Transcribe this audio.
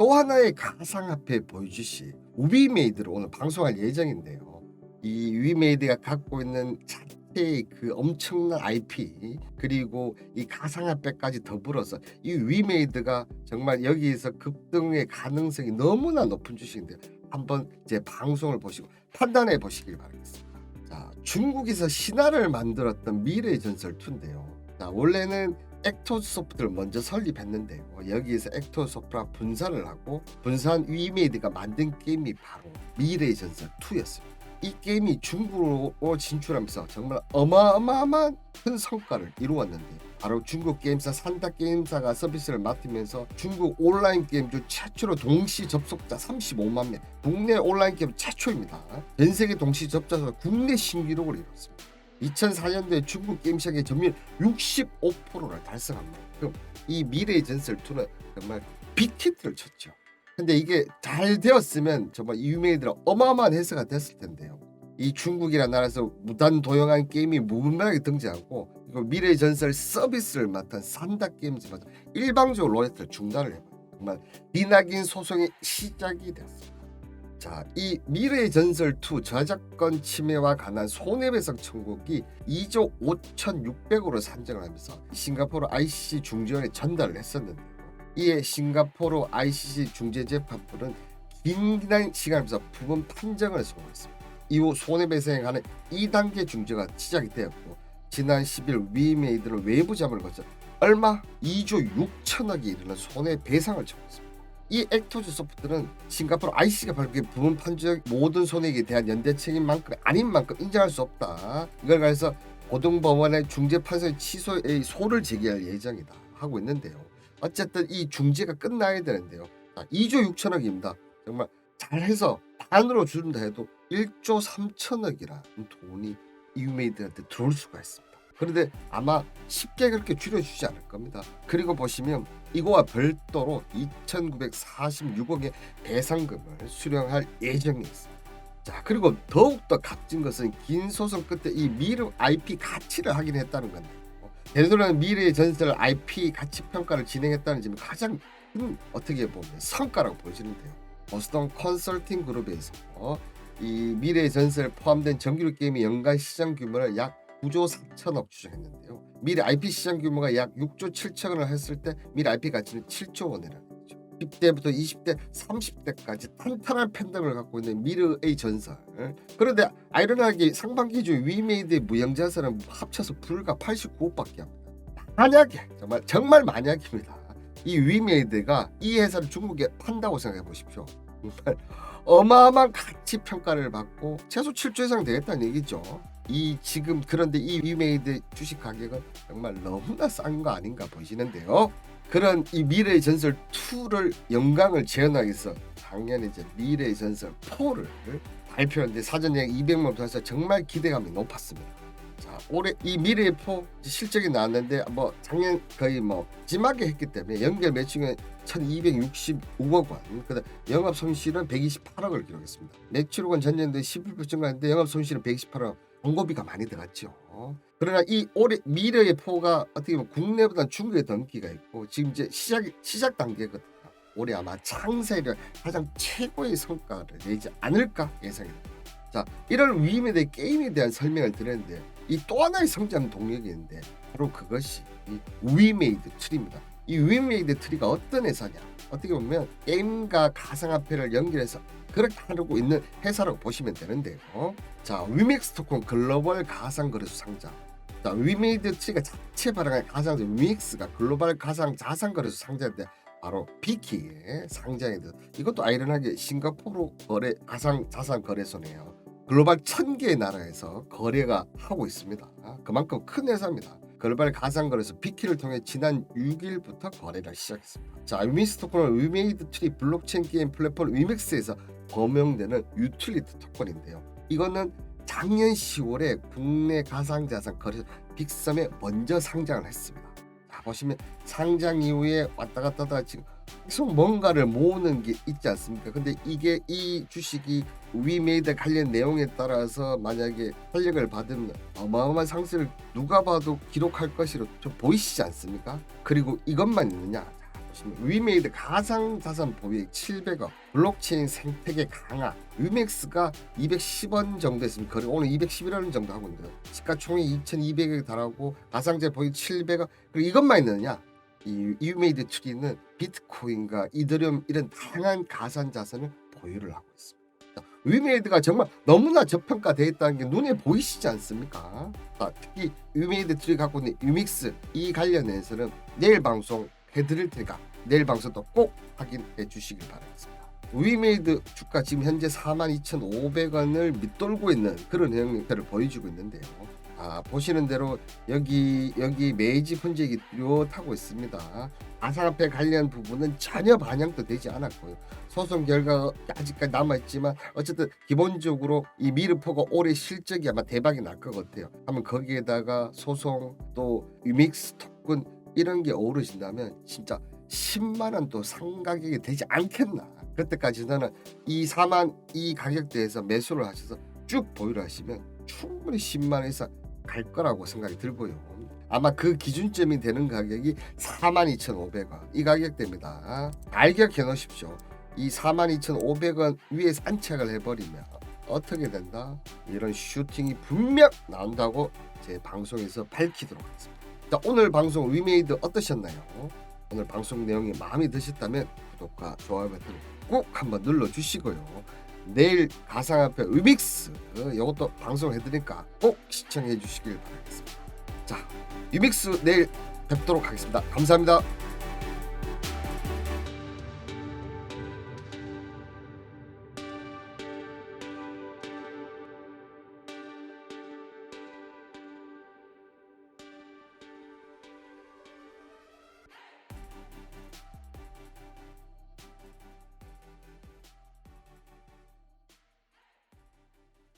또 하나의 가상화폐 보여주시 위메이드를 오늘 방송할 예정인데요. 이 위메이드가 갖고 있는 자체의 그 엄청난 IP 그리고 이 가상화폐까지 더불어서 이 위메이드가 정말 여기에서 급등의 가능성이 너무나 높은 주식인데 한번 제 방송을 보시고 판단해 보시길 바라겠습니다. 자, 중국에서 신화를 만들었던 미래의 전설 2인데요. 자, 원래는 액토소프트를 먼저 설립했는데요. 여기에서 액토소프트와 분산을 하고 분산 위메이드가 만든 게임이 바로 미래의 전설 2였습니다. 이 게임이 중국으로 진출하면서 정말 어마어마한 큰 성과를 이루었는데 바로 중국 게임사 산다 게임사가 서비스를 맡으면서 중국 온라인 게임주 최초로 동시 접속자 35만 명 국내 온라인 게임 최초입니다. 전 세계 동시 접속자 국내 신기록을 이뤘습니다. 2004년도에 중국 게임 시장의 점유율 65%를 달성한 만큼 이 미래의 전설 2는 정말 빅히트를 쳤죠. 근데 이게 잘 되었으면 정말 유메이드라 어마어마한 회사가 됐을 텐데요. 이 중국이라는 나라에서 무단 도용한 게임이 무분별하게 등장하고 이거 미래의 전설 서비스를 맡은 산다 게임즈마저 일방적으로 로레트를 중단을 해버려요. 정말 비낙인 소송의 시작이 되었습니다. 자, 이 미래의 전설 2 저작권 침해와 관한 손해배상 청구기 2조 5,600으로 산정을 하면서 싱가포르 ICC 중재원에 전달을 했었는데요. 이에 싱가포르 ICC 중재재판부는 긴 시간에서 부분 판정을 선고했습니다. 이후 손해배상에 관한 2단계 중재가 시작이 되었고 지난 10일 위메이드를 외부 자문을 거쳐 얼마 2조 6천억이 이르는 손해배상을 청구했습니다. 이 액토즈 소프트는 싱가포르 IC가 발표한 부분 판정 모든 손해액에 대한 연대 책임 만큼 아닌 만큼 인정할 수 없다. 이걸 가해서 고등법원의 중재판사의 취소의 소를 제기할 예정이다 하고 있는데요. 어쨌든 이 중재가 끝나야 되는데요. 자, 2조 6천억입니다. 정말 잘해서 반으로 줄인다 해도 1조 3천억이라는 돈이 이메이드한테 들어올 수가 있습니다. 그런데 아마 쉽게 그렇게 줄여주지 않을 겁니다. 그리고 보시면 이거와 별도로 2,946억의 배상금을 수령할 예정이 있습니다. 자 그리고 더욱더 값진 것은 긴 소송 끝에 이 미르 IP 가치를 확인했다는 건데 대도는 미래의 전설 IP 가치 평가를 진행했다는 점이 가장 큰 어떻게 보면 성과라고 보여지는데요. 보스턴 컨설팅 그룹에서 이 미래의 전설 포함된 정규류 게임의 연간 시장 규모를 약 9조 4천억 추정했는데요. 미래 IP 시장 규모가 약 6조 7천 원을 했을 때 미래 IP 가치는 7조 원이라는 거죠. 10대부터 20대, 30대까지 탄탄한 팬덤을 갖고 있는 미르의 전설. 그런데 아이러니하게 상반기 중 위메이드의 무형자산은 합쳐서 불과 89억밖에 합니다. 만약에 정말 정말 만약입니다. 이 위메이드가 이 회사를 중국에 판다고 생각해 보십시오. 정말 어마어마한 가치 평가를 받고 최소 7조 이상 되겠다는 얘기죠. 이 지금 그런데 이 위메이드 주식 가격은 정말 너무나 싼 거 아닌가 보시는데요. 그런 이 미래의 전설 2를 영광을 재현하기 위해서 작년에 이제 미래의 전설 4를 발표했는데 사전 예약 200만 달서 정말 기대감이 높았습니다. 자 올해 이 미래의 4 실적이 나왔는데 뭐 작년 거의 뭐 심하게 했기 때문에 연결 매출은 1,265억 원, 그다음 영업 손실은 128억을 기록했습니다. 매출은 전년도에 11% 증가했는데 영업 손실은 128억. 광고비가 많이 들어갔죠. 그러나 이 올해 미래의 포가 어떻게 보면 국내보다 중국에 더 인기가 있고 지금 이제 시작 시작 단계거든요. 올해 아마 창세를 가장 최고의 성과를 내지 않을까 예상이 됩니다. 자, 이런 위임에 대해 게임에 대한 설명을 드렸는데 이 또 하나의 성장 동력이 있는데 바로 그것이 이 위메이드 트리입니다. 이 위메이드 트리가 어떤 회사냐? 어떻게 보면 게임과 가상화폐를 연결해서 그렇게 하고 있는 회사라고 보시면 되는데요. 자, 위믹스토콘 글로벌 가상거래소 상장. 자, 위메이드 트리가 자체 발행한 가상 위믹스가 글로벌 가상 자산거래소 상장인데 바로 비키에 상장해도 이것도 아이러니하게 싱가포르 거래 가상 자산 거래소네요. 글로벌 천 개의 나라에서 거래가 하고 있습니다. 그만큼 큰 회사입니다. 글로벌 가상거래소 비키를 통해 지난 6일부터 거래를 시작했습니다. 자, 위믹스토콘은 위메이드 트리 블록체인 게임 플랫폼 위믹스에서 범용되는 유틸리티 토큰인데요. 이거는 작년 10월에 국내 가상자산 거래소 빅섬에 먼저 상장을 했습니다. 자, 보시면 상장 이후에 왔다 갔다 하다가 지금 계속 뭔가를 모으는 게 있지 않습니까? 근데 이게 이 주식이 위메이드 관련 내용에 따라서 만약에 탄력을 받으면 어마어마한 상승을 누가 봐도 기록할 것으로 좀 보이시지 않습니까? 그리고 이것만 있느냐? 위메이드 가상자산 보유액 700억, 블록체인 생태계 강화, 위맥스가 210원 정도 했으면 거래 오늘 211원 정도 하고 있는데 시가총액 2,200억 달하고 가상재 보유 700억 그리고 이것만 있느냐? 이 위메이드 측에는 비트코인과 이더리움 이런 다양한 가상자산을 보유를 하고 있습니다. 위메이드가 정말 너무나 저평가되어 있다는 게 눈에 보이시지 않습니까? 아, 특히 위메이드 트리 갖고 있는 유믹스 이 관련해서는 내일 방송 해드릴 테니까 내일 방송도 꼭 확인해 주시길 바라겠습니다. 위메이드 주가 지금 현재 42,500원을 밑돌고 있는 그런 형태를 보여주고 있는데요. 아, 보시는 대로 여기 여기 메이지 분쟁이 뚜렷하고 있습니다. 가상화폐 관련 부분은 전혀 반영도 되지 않았고요. 소송 결과가 아직까지 남아 있지만 어쨌든 기본적으로 이 미르포가 올해 실적이 아마 대박이 날 것 같아요. 하면 거기에다가 소송 또 유믹스 토큰 이런 게 어우러진다면 진짜 10만 원도 상가격이 되지 않겠나. 그때까지 저는 이 4만 이 가격대에서 매수를 하셔서 쭉 보유를 하시면 충분히 10만 원 이상 갈 거라고 생각이 들고요. 아마 그 기준점이 되는 가격이 42,500원 이 가격대입니다. 잘 기억해 놓으십시오. 이 42,500원 위에 산책을 해버리면 어떻게 된다? 이런 슈팅이 분명 나온다고 제 방송에서 밝히도록 하겠습니다. 자, 오늘 방송 위메이드 어떠셨나요? 오늘 방송 내용이 마음에 드셨다면 구독과 좋아요 버튼 꼭 한번 눌러주시고요. 내일 가상화폐 위믹스 이것도 방송해드리니까 꼭 시청해 주시길 바라겠습니다. 자, 위믹스 내일 뵙도록 하겠습니다. 감사합니다.